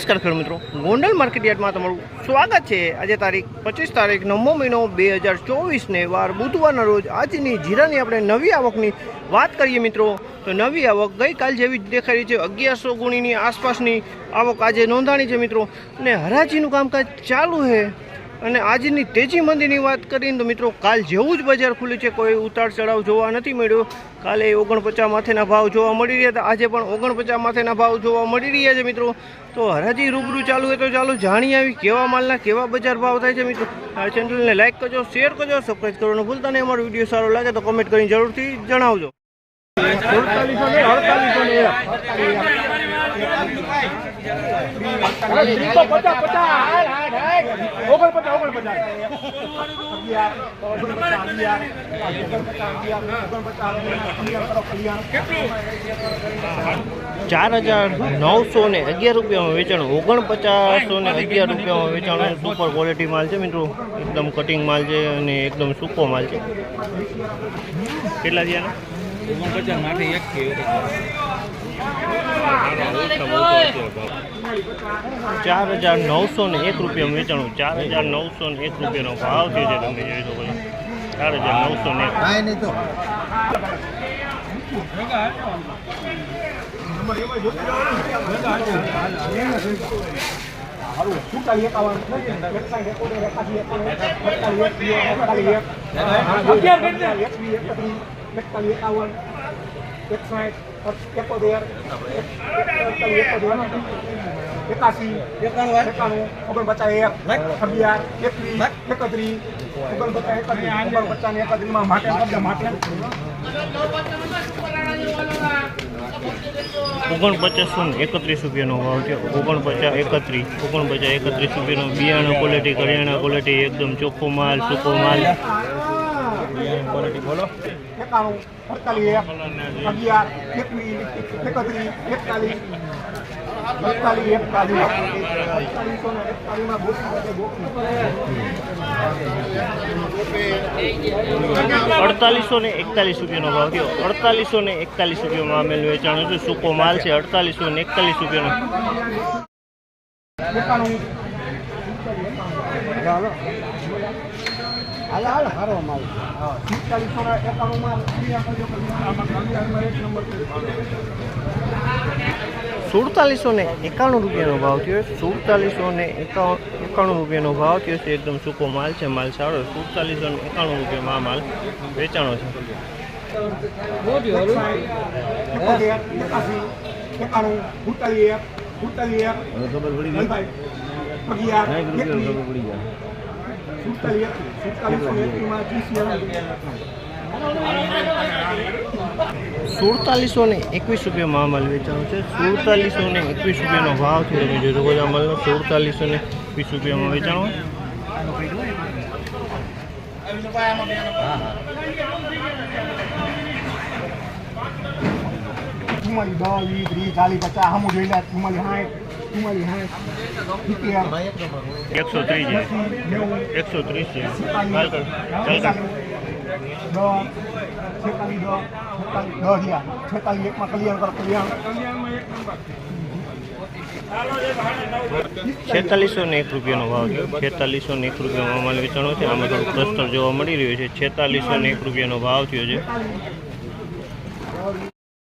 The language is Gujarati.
નમસ્કાર ખેડ મિત્રો. ગોંડલ માર્કેટ યાર્ડમાં તમારું સ્વાગત છે. આજે તારીખ પચીસ તારીખ નવમો મહિનો બે હજાર ચોવીસને વાર બુધવારના રોજ આજની જીરાની આપણે નવી આવકની વાત કરીએ મિત્રો. તો નવી આવક ગઈકાલ જેવી જ દેખાઈ રહી છે. અગિયારસો ગુણીની આસપાસની આવક આજે નોંધાણી છે મિત્રો. અને હરાજીનું કામકાજ ચાલુ છે. અને આજની તેજી મંદીની વાત કરીને તો મિત્રો કાલ જેવું જ બજાર ખુલ્યું છે. કોઈ ઉતાર ચઢાવ જોવા નથી મળ્યો. કાલે ઓગણપચાસ માથેના ભાવ જોવા મળી રહ્યા હતા. આજે પણ ઓગણપચાસ માથેના ભાવ જોવા મળી રહ્યા છે મિત્રો. તો હરાજી રૂબરૂ ચાલુ હોય તો ચાલો જાણી આવી કેવા માલના કેવા બજાર ભાવ થાય છે મિત્રો. આ ચેનલને લાઇક કરજો શેર કરજો સબસ્ક્રાઈબ કરવાનું ભૂલતા નહીં. અમારો વીડિયો સારો લાગે તો કમેન્ટ કરીને જરૂરથી જણાવજો. ચાર હજાર નવસો ને અગિયાર રૂપિયામાં વેચાણ ઓગણપચાસો ને અગિયાર રૂપિયામાં વેચાણ સુપર ક્વોલિટી માલ છે મિત્રો. એકદમ કટિંગ માલ છે અને એકદમ સૂકો માલ છે. કેટલા થયા ચાર હજાર નવસો ને એક રૂપિયામાં વેચાણું. ચાર હજાર નવસો ને એક રૂપિયાનો ભાવ થયો છે તમે જોઈ શકો છો. ચાર હજાર નવસો ને એક. નહીં તો એકાસી એકાણું ઓગણપચાસ એક અગિયાર એકવીસ એકત્રીસ ઓગણપચાસ એકત્રીસ ઓગણપચાસ ને એકત્રીસમાં માટે શબ્દ માટે ઓગણપચાસો ને એકત્રીસ રૂપિયાનો ભાવ છે ઓગણપચાસ એકત્રીસ ઓગણપચાસ એકત્રીસ રૂપિયાનો. બિયારણ ક્વોલિટી કરિયાણા ક્વોલિટી એકદમ ચોખ્ખો માલ, સૂકો માલ. ક્વોલિટી બોલો. એકાણું અડતાલીસ એક અગિયાર એકવીસ એકત્રીસ એકતાલીસ અડતાલીસ એકતાલીસ ને એકતાલીસમાં અડતાલીસો ને એકતાલીસ રૂપિયાનો ભાવ થયો. અડતાલીસો ને એકતાલીસ રૂપિયામાં આમેલ વેચાણ છે. સૂકો માલ છે. અડતાલીસો ને એકતાલીસ રૂપિયાનો. હાલ પિસ્તાલીસો એકાણુંમાં સુડતાલીસો ને એકાણું રૂપિયાનો ભાવ થયો સુડતાલીસો ને એકાવન એકાણું રૂપિયાનો ભાવ થયો છે. એકદમ સૂકો માલ છે માલ સારો સુડતાલીસો ને એકાણું રૂપિયામાં આ માલ વેચાણો છે. એકાણું સુડતાલીસ સુડતાલીસ એક સુડતાલીસ ને એકવીસ રૂપિયામાં આ માલ વેચાણો છે. સુડતાલીસો ને એકવીસ રૂપિયાનો ભાવ છે તમે જોઈ શકો છો આ માલનો સુડતાલીસો ને એકવીસ રૂપિયામાં વેચાણો. ચુમ્માલીસ પચાસ આમું જોઈ લે, ચુમ્માલીસ સાઠ એકસો ત્રીસ એકસો ત્રીસ છે. છેતાલીસ ને એક રૂપિયાનો ભાવ છે. છેતાલીસો ને એક રૂપિયામાં માલ વેચાણો છે. આમાં થોડું ક્લસ્ટર જોવા મળી રહ્યું છે. છેતાલીસો ને એક રૂપિયાનો ભાવ થયો છે.